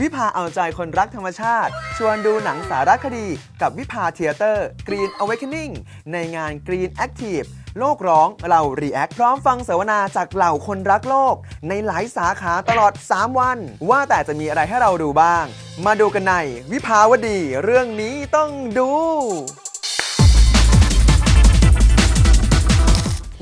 วิภาเอาใจคนรักธรรมชาติ ชวนดูหนังสารคดีกับวิภาเทเตอร์ Green Awakening ในงาน Green Active โลกร้องเรา React พร้อมฟังเสวนาจากเหล่าคนรักโลก ในหลายสาขาตลอด 3 วัน ว่าแต่จะมีอะไรให้เราดูบ้าง มาดูกันในวิภาวดีเรื่องนี้ต้องดู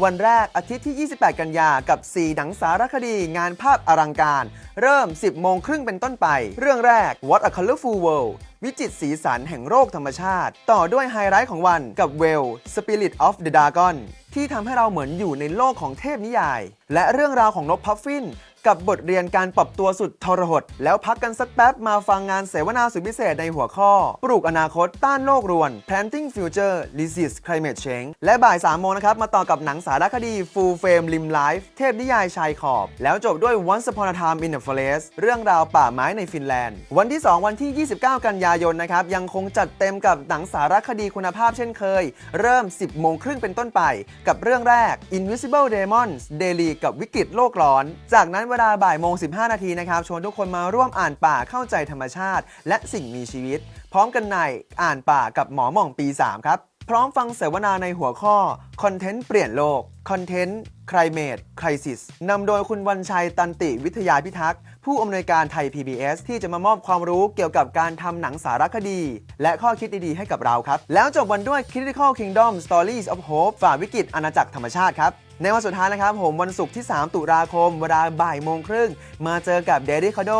วันแรกอาทิตย์ที่ 28 กันยากับ 4 หนังสารคดีงานภาพอลังการ เริ่ม 10 โมงครึ่งเป็นต้นไป เรื่องแรก What a Colorful World วิจิตสีสันแห่งโรคธรรมชาติ ต่อด้วยไฮไลท์ของวันกับเวล Spirit of the Dragon ที่ทำให้เราเหมือนอยู่ในโลกของเทพนิยาย และเรื่องราวของนกพัฟฟิน กับบทเรียนการปรับตัวสุดทรหด แล้วพักกันสักแป๊บมาฟังงานเสวนาสุดพิเศษในหัวข้อ ปลูกอนาคตต้านโลกรวน Planting Future Resist Climate Change และบ่าย3โมงนะครับ มาต่อกับหนังสารคดี Full Frame Lim Life เทพนิยายชายขอบ แล้วจบด้วย Once Upon a Time in the Forest เรื่องราวป่าไม้ในฟินแลนด์ วันที่ 2 วันที่ 29 กันยายนนะครับ ยังคงจัดเต็มกับหนังสารคดีคุณภาพเช่นเคย เริ่ม 10โมงครึ่งเป็นต้นไป กับเรื่องแรก Invisible Demons Daily กับวิกฤตโลกร้อน จากนั้นเวลาบ่ายโมง 15 นาทีนะครับ ชวนทุกคนมาร่วมอ่านป่าเข้าใจธรรมชาติ และสิ่งมีชีวิต พร้อมกันในอ่านป่ากับหมอหม่องปี 3 ครับ พร้อมฟังเสวนาในหัวข้อคอนเทนต์เปลี่ยนโลกคอนเทนต์ Climate Crisis นำโดยคุณวันชัยตันติวิทยาพิทักษ์ ผู้อำนวยการไทย PBS ที่จะมามอบความรู้เกี่ยวกับการทำหนังสารคดี และข้อคิดดีๆ ให้กับเราครับ แล้วจบวันด้วย Critical Kingdom Stories of Hope ฝ่าวิกฤตอาณาจักรธรรมชาติครับ ในวันสุดท้ายนะครับผมวันศุกร์ที่ 3 ตุลาคม เวลาบ่ายโมงครึ่ง มาเจอกับเดริคาโด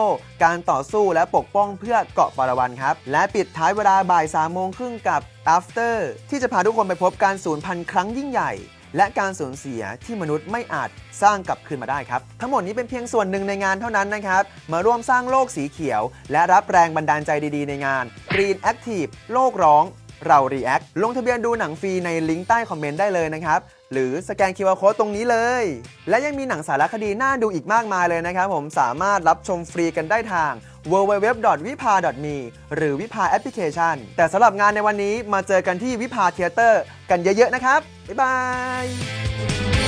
การต่อสู้และปกป้องเพื่อเกาะปารวันครับ และปิดท้ายเวลาบ่าย3โมงครึ่งกับ After ที่จะพาทุกคนไปพบการสูญพันธุ์ครั้งยิ่งใหญ่ และการสูญเสียที่มนุษย์ไม่อาจสร้างกลับคืนมาได้ครับ ทั้งหมดนี้เป็นเพียงส่วนหนึ่งในงานเท่านั้นนะครับ มาร่วมสร้างโลกสีเขียว และรับแรงบันดาลใจดีๆ ในงาน Green Active โลกร้องเรา React ลงทะเบียนดูหนังฟรีในลิงก์ใต้คอมเมนต์ได้เลยนะครับ หรือสแกน QR Code ตรงนี้เลย และยังมีหนังสารคดีน่าดูอีกมากมายเลยนะครับผมสามารถรับชมฟรีกันได้ทาง www.vipa.me หรือวิภาแอปพลิเคชัน แต่สำหรับงานในวันนี้มาเจอกันที่วิภาเทเตอร์กันเยอะๆนะครับ บ๊ายบาย